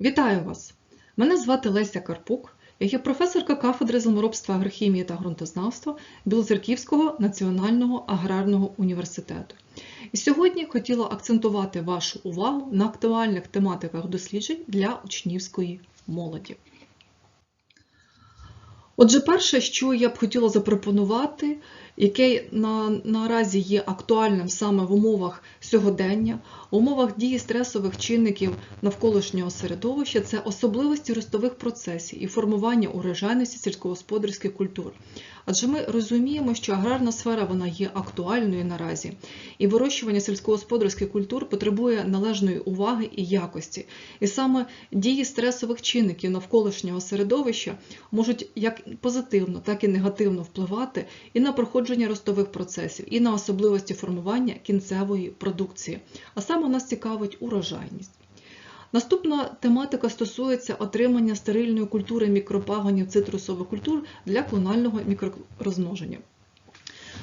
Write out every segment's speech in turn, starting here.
Вітаю вас! Мене звати Леся Карпук. Я є професорка кафедри землеробства, агрохімії та ґрунтознавства Білозерківського національного аграрного університету. І сьогодні хотіла акцентувати вашу увагу на актуальних тематиках досліджень для учнівської молоді. Отже, перше, що я б хотіла запропонувати, яке на, наразі є актуальним саме в умовах сьогодення, в умовах дії стресових чинників навколишнього середовища, це особливості ростових процесів і формування урожайності сільськогосподарських культур. Адже ми розуміємо, що аграрна сфера вона є актуальною наразі, і вирощування сільськогосподарських культур потребує належної уваги і якості. І саме дії стресових чинників навколишнього середовища можуть як позитивно, так і негативно впливати і на проходження ростових процесів, і на особливості формування кінцевої продукції. А саме нас цікавить урожайність. Наступна тематика стосується отримання стерильної культури мікропагонів цитрусових культур для клонального мікророзмноження.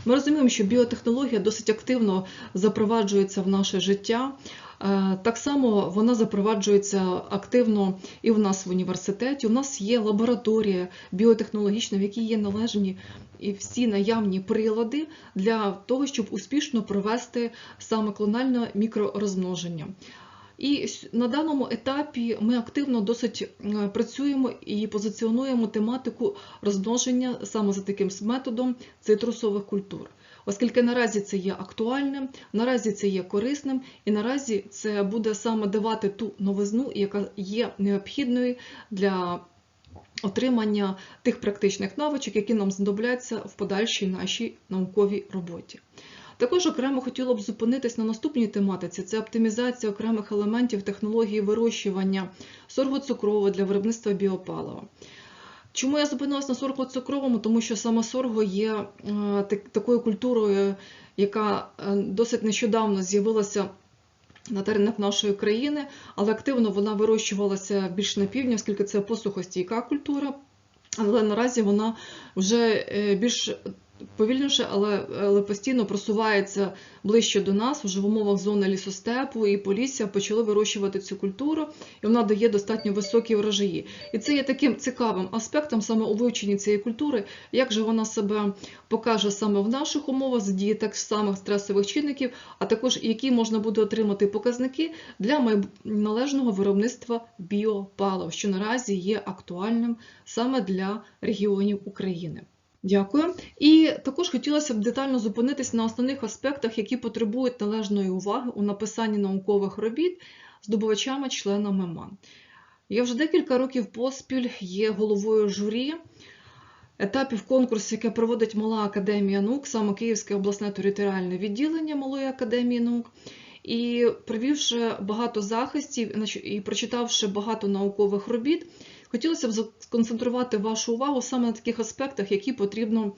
Ми розуміємо, що біотехнологія досить активно запроваджується в наше життя. Е, так само вона запроваджується активно і в нас в університеті. У нас є лабораторія біотехнологічна, в якій є належні і всі наявні прилади для того, щоб успішно провести саме клональне мікророзмноження. І на даному етапі ми активно досить працюємо і позиціонуємо тематику розмноження саме за таким методом цитрусових культур. Оскільки наразі це є актуальним, наразі це є корисним, і наразі це буде саме давати ту новизну, яка є необхідною для отримання тих практичних навичок, які нам знадобляться в подальшій нашій науковій роботі. Також окремо хотіла б зупинитись на наступній тематиці: це оптимізація окремих елементів технології вирощування сорго-цукрового для виробництва біопалива. Чому я зупинилась на сорго-цукровому? Тому що саме сорго є е, такою культурою, яка е, досить нещодавно з'явилася на теренах нашої країни, але активно вона вирощувалася більш на півдні, оскільки це посухостійка культура. Але наразі вона вже е, більш повільніше, але але постійно просувається ближче до нас, вже в умовах зони лісостепу і полісся почали вирощувати цю культуру, і вона дає достатньо високі врожаї. І це є таким цікавим аспектом саме у вивченні цієї культури, як же вона себе покаже саме в наших умовах, з дії так самих стресових чинників, а також які можна буде отримати показники для належного виробництва біопалив, що наразі є актуальним саме для регіонів України. Дякую. І також хотілося б детально зупинитись на основних аспектах, які потребують належної уваги у написанні наукових робіт здобувачами-членами МАН. Я вже декілька років поспіль є головою журі етапів конкурсу, яке проводить Мала Академія наук, саме Київське обласне територіальне відділення Малої академії наук. І провівши багато захистів і прочитавши багато наукових робіт, Хотілося б сконцентрувати вашу увагу саме на таких аспектах, які потрібно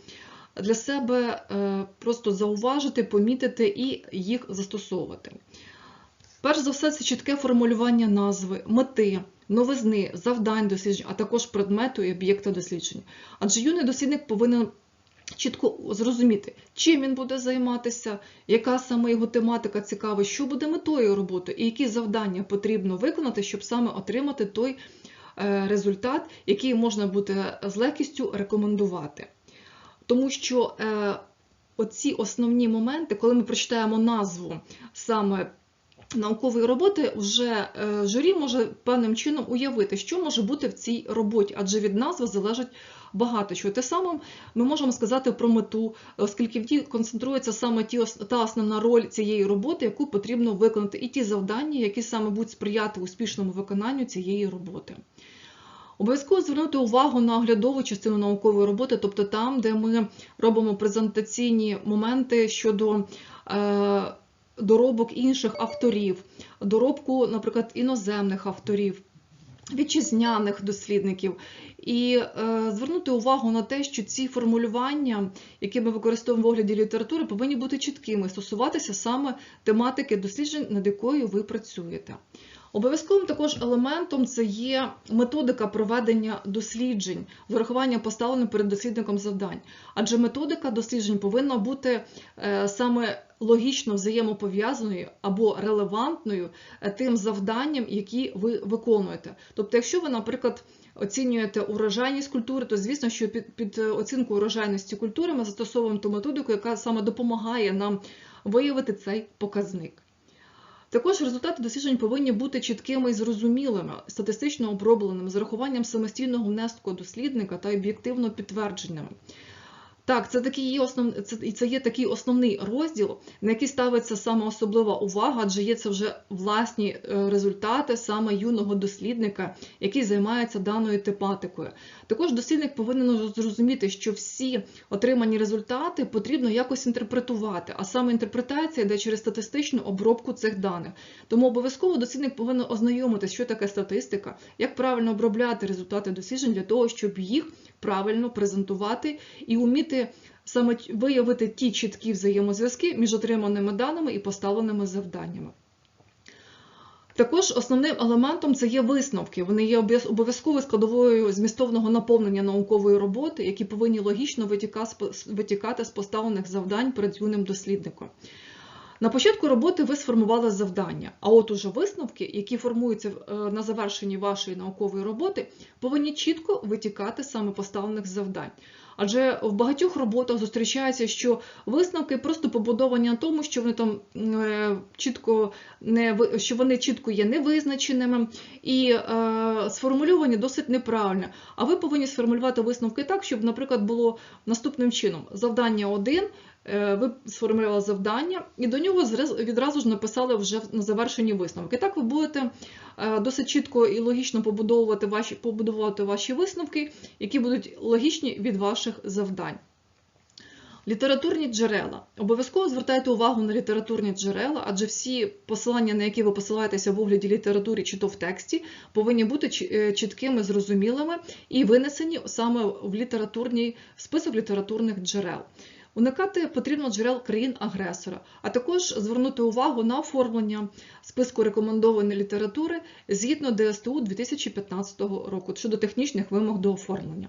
для себе е, просто зауважити, помітити і їх застосовувати. Перш за все, це чітке формулювання назви, мети, новизни, завдань досліджень, а також предмету і об'єкта дослідження. Адже юний дослідник повинен чітко зрозуміти, чим він буде займатися, яка саме його тематика цікава, що буде метою роботи і які завдання потрібно виконати, щоб саме отримати той Е, результат, який можна буде з легкістю рекомендувати. Тому що е, оці основні моменти, коли ми прочитаємо назву саме наукової роботи, вже е, журі може певним чином уявити, що може бути в цій роботі, адже від назви залежить багато чого. Те саме ми можемо сказати про мету, оскільки в ній концентрується саме ті, та основна роль цієї роботи, яку потрібно виконати, і ті завдання, які саме будуть сприяти успішному виконанню цієї роботи. Обов'язково звернути увагу на оглядову частину наукової роботи, тобто там, де ми робимо презентаційні моменти щодо е, доробок інших авторів, доробку, наприклад, іноземних авторів. Вітчизняних дослідників, і е, звернути увагу на те, що ці формулювання, які ми використовуємо в огляді літератури, повинні бути чіткими, стосуватися саме тематики досліджень, над якою ви працюєте. Обов'язковим також елементом це є методика проведення досліджень з урахуванням поставлених перед дослідником завдань. Адже методика досліджень повинна бути е, саме логічно взаємопов'язаною або релевантною е, тим завданням, які ви виконуєте. Тобто, якщо ви, наприклад, оцінюєте урожайність культури, то звісно, що під, під оцінку урожайності культури ми застосовуємо ту методику, яка саме допомагає нам виявити цей показник. Також результати досліджень повинні бути чіткими і зрозумілими, статистично обробленими, з урахуванням самостійного внеску дослідника та об'єктивно підтвердженими. Так, це такий є основ... це, і це є такий основний розділ, на який ставиться саме особлива увага, адже є це вже власні е, результати саме юного дослідника, який займається даною тематикою. Також дослідник повинен зрозуміти, що всі отримані результати потрібно якось інтерпретувати, а саме інтерпретація йде через статистичну обробку цих даних. Тому обов'язково дослідник повинен ознайомитися, що таке статистика, як правильно обробляти результати досліджень для того, щоб їх правильно презентувати і вміти саме виявити ті чіткі взаємозв'язки між отриманими даними і поставленими завданнями. Також основним елементом це є висновки. Вони є обов'язковою складовою змістовного наповнення наукової роботи, які повинні логічно витікати з поставлених завдань перед юним дослідником. На початку роботи ви сформували завдання, а от уже висновки, які формуються е, на завершенні вашої наукової роботи, повинні чітко витікати саме поставлених завдань. Адже в багатьох роботах зустрічається, що висновки просто побудовані на тому, що вони там е, чітко не що вони чітко є невизначеними і е, сформульовані досить неправильно. А ви повинні сформулювати висновки так, щоб, наприклад, було наступним чином: завдання 1, е, ви сформулювали завдання, і до нього відразу ж написали вже на завершенні висновки. Так ви будете е, досить чітко і логічно побудовувати ваші побудувати ваші висновки, які будуть логічні від ваших завдань. Літературні джерела. Обов'язково звертайте увагу на літературні джерела, адже всі посилання, на які ви посилаєтеся в огляді літератури чи то в тексті, повинні бути е, чіткими, зрозумілими і винесені саме в літературний список літературних джерел. Уникати потрібно джерел країн-агресора, а також звернути увагу на оформлення списку рекомендованої літератури згідно ДСТУ 2015 року щодо технічних вимог до оформлення.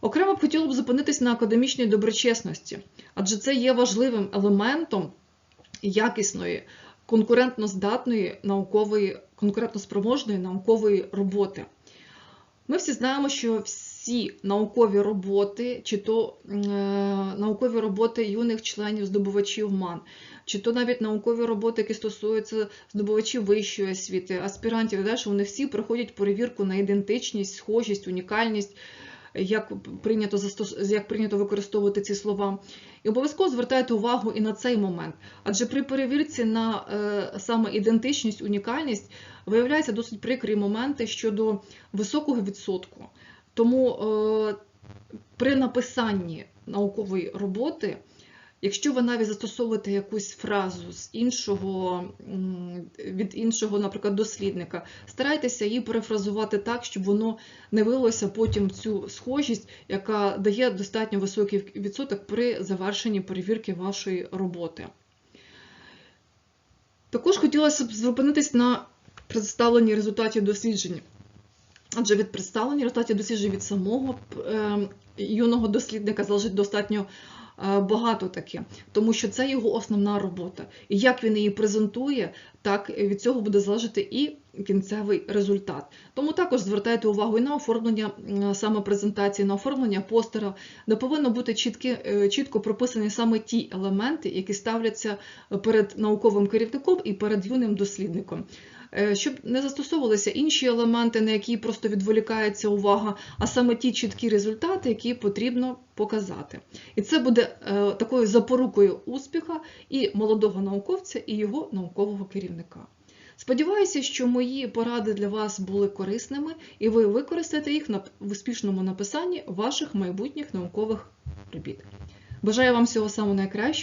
Окремо б хотіло б зупинитись на академічній доброчесності, адже це є важливим елементом якісної, конкурентноздатної наукової, конкурентноспроможної наукової роботи. Ми всі знаємо, що всі наукові роботи, чи то е, наукові роботи юних членів здобувачів МАН, чи то навіть наукові роботи, які стосуються здобувачів вищої освіти, аспірантів, далі, вони всі проходять перевірку на ідентичність, схожість, унікальність як прийнято як прийнято використовувати ці слова. І обов'язково звертайте увагу і на цей момент. Адже при перевірці на е, саме ідентичність, унікальність виявляються досить прикрі моменти щодо високого відсотку. Тому е, при написанні наукової роботи Якщо ви навіть застосовуєте якусь фразу з іншого, від іншого, наприклад, дослідника, старайтеся її перефразувати так, щоб воно не вилося потім цю схожість, яка дає достатньо високий відсоток при завершенні перевірки вашої роботи. Також хотілося б зупинитись на представленні результатів досліджень. Адже від представлення результатів досліджень від самого ем, юного дослідника залежить достатньо Е, багато таке, тому що це його основна робота. І як він її презентує, так від цього буде залежати і кінцевий результат. Тому також звертайте увагу і на оформлення саме презентації, на оформлення постера, де повинно бути чіткі, е, чітко прописані саме ті елементи, які ставляться перед науковим керівником і перед юним дослідником. Е, щоб не застосовувалися інші елементи, на які просто відволікається увага, а саме ті чіткі результати, які потрібно показати. І це буде е, такою запорукою успіха і молодого науковця, і його наукового керівника. Сподіваюся, що мої поради для вас були корисними, і ви використаєте їх в успішному написанні ваших майбутніх наукових робіт. Бажаю вам всього самого найкращого.